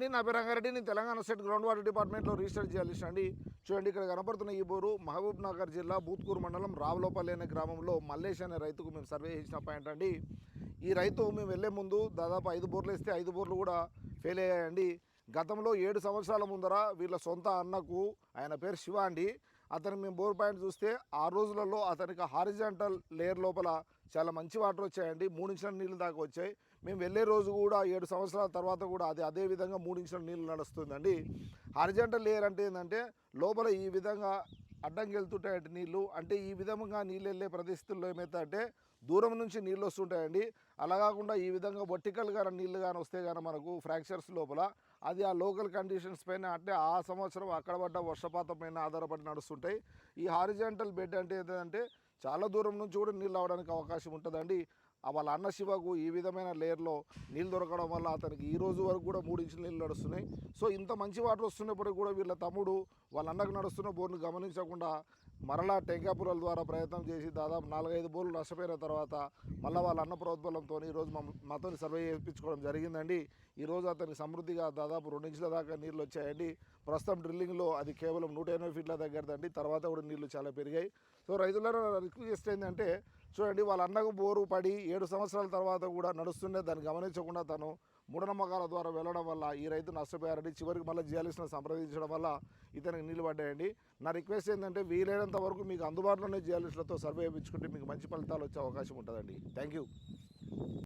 నేను నా పేరు రంగారెడ్డి నేను తెలంగాణ స్టేట్ గ్రౌండ్ వాటర్ డిపార్ట్మెంట్లో రిజిస్టర్ చేయాల్సిన అండి. చూడండి ఇక్కడ కనపడుతున్న ఈ బోరు మహబూబ్ నగర్ జిల్లా బూత్కూరు మండలం రావులోపల్లి అనే గ్రామంలో మల్లేష్ అనే రైతుకు మేము సర్వే చేసిన పాయింట్ అండి. ఈ రైతు మేము వెళ్ళే ముందు దాదాపు ఐదు బోర్లు వేస్తే ఐదు బోర్లు కూడా ఫెయిల్ అయ్యాయండి. గతంలో ఏడు సంవత్సరాల ముందర వీళ్ళ సొంత అన్నకు ఆయన పేరు శివ అండి. అతను మేము బోర్ పాయింట్ చూస్తే ఆ రోజులలో అతనికి హారిజాంటల్ లేయర్ లోపల చాలా మంచి వాటర్ వచ్చాయండి. మూడు ఇంచుల నీళ్ళు దాకా వచ్చాయి. మేము వెళ్ళే రోజు కూడా ఏడు సంవత్సరాల తర్వాత కూడా అది అదే విధంగా మూడు ఇంచుల నీళ్ళు నడుస్తుందండి. హారిజాంటల్ లేయర్ అంటే ఏంటంటే లోపల ఈ విధంగా అడ్డంకి వెళ్తుంటాయండి నీళ్ళు అంటే ఈ విధంగా నీళ్ళు వెళ్ళే పరిస్థితుల్లో అంటే దూరం నుంచి నీళ్ళు వస్తుంటాయండి. అలా కాకుండా ఈ విధంగా వర్టికల్గా నీళ్ళు కానీ వస్తే కానీ మనకు ఫ్రాక్చర్స్ లోపల అది ఆ లోకల్ కండిషన్స్ పైన అంటే ఆ సంవత్సరం అక్కడ పడ్డ వర్షపాతం పైన ఆధారపడి నడుస్తుంటాయి. ఈ హారిజాంటల్ బెడ్ అంటే ఏంటంటే చాలా దూరం నుంచి కూడా నీళ్ళు అవడానికి అవకాశం ఉంటుందండి. వాళ్ళ అన్న శివకు ఈ విధమైన లేయర్లో నీళ్ళు దొరకడం వల్ల అతనికి ఈ రోజు వరకు కూడా మూడు ఇంచుల నీళ్ళు నడుస్తున్నాయి. సో ఇంత మంచి వాటర్ వస్తున్నప్పటికీ కూడా వీళ్ళ తమ్ముడు వాళ్ళ అన్నకు నడుస్తున్న బోర్ను గమనించకుండా మరలా టెంకాపురాల ద్వారా ప్రయత్నం చేసి దాదాపు నాలుగైదు బోర్లు నష్టపోయిన తర్వాత మళ్ళీ వాళ్ళ అన్న ప్రోద్బలంతో ఈరోజు మా మాతో సర్వే చేయించుకోవడం జరిగిందండి. ఈరోజు అతనికి సమృద్ధిగా దాదాపు రెండు ఇంచుల దాకా నీళ్ళు వచ్చాయండి. ప్రస్తుతం డ్రిల్లింగ్లో అది కేవలం నూట ఎనభై ఫీట్ల దగ్గరదండి. తర్వాత కూడా నీళ్ళు చాలా పెరిగాయి. సో రైతులను రిక్వెస్ట్ ఏంటంటే చూడండి వాళ్ళ అన్నకు బోరు పడి ఏడు సంవత్సరాల తర్వాత కూడా నడుస్తుండే దాన్ని గమనించకుండా తను మూఢనమ్మకాల ద్వారా వెళ్ళడం వల్ల ఈ రైతు నష్టపోయారండి చివరికి మళ్ళీ జియాలిస్ట్ని సంప్రదించడం వల్ల ఇతనికి నీళ్ళు పడ్డాయండి. నా రిక్వెస్ట్ ఏంటంటే వీలైనంత వరకు మీకు అందుబాటులోనే జియాలిస్టులతో సర్వే చేయించుకుంటే మీకు మంచి ఫలితాలు వచ్చే అవకాశం ఉంటుందండి. Thank you.